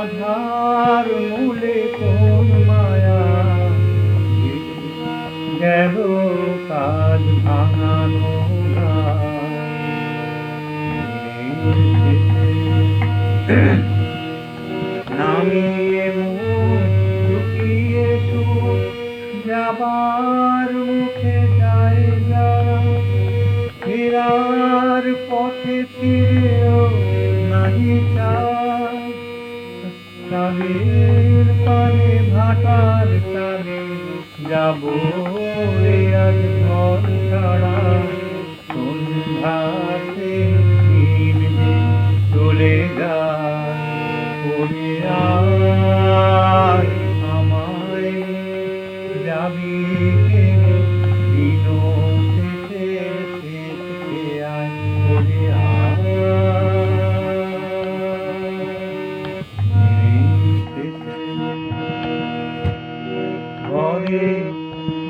আধার মূলে কোন মায়া? গেল কাজ ভাঙানো নামিয়ে মুখ যাবার তাদের পানে ভাটার তালে যাব রে আজ ঘর ছাড়া। সন্ধ্যাতে চলে যায়। ওরে আমায় যাবি দিন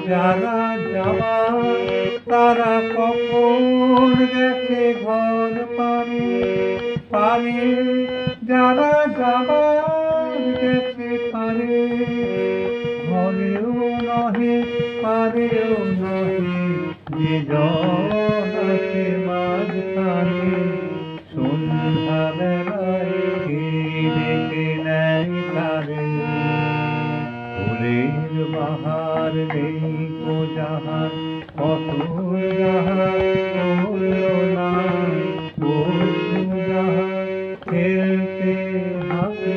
যারা যাওয়া তারা কখন গেছে ঘর পারে পারে যারা যাবার বাহার নেই কো যাহার কত যাহার করল না পশু যাহার খেলতে হাতে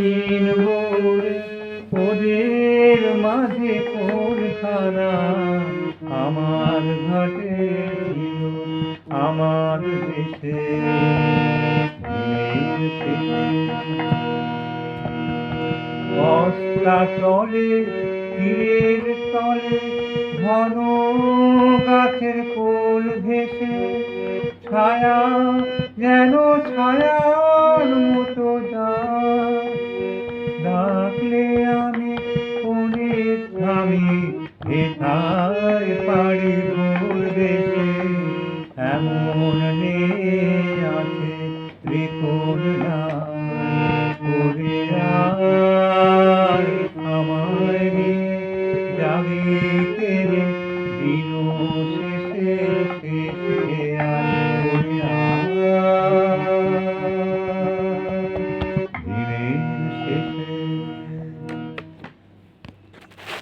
করে চিনব রে ওদের মাঝে কোনখানা আমার ঘাটে আমার দেশে। বস্তা চলে তীরের তলে, ঘন গাছের কোল ভেসে ছায়া যেন ছায়ার আর পারিব দেশে? এমন আছে ত্রিকোণ করে আমায় যাবিতে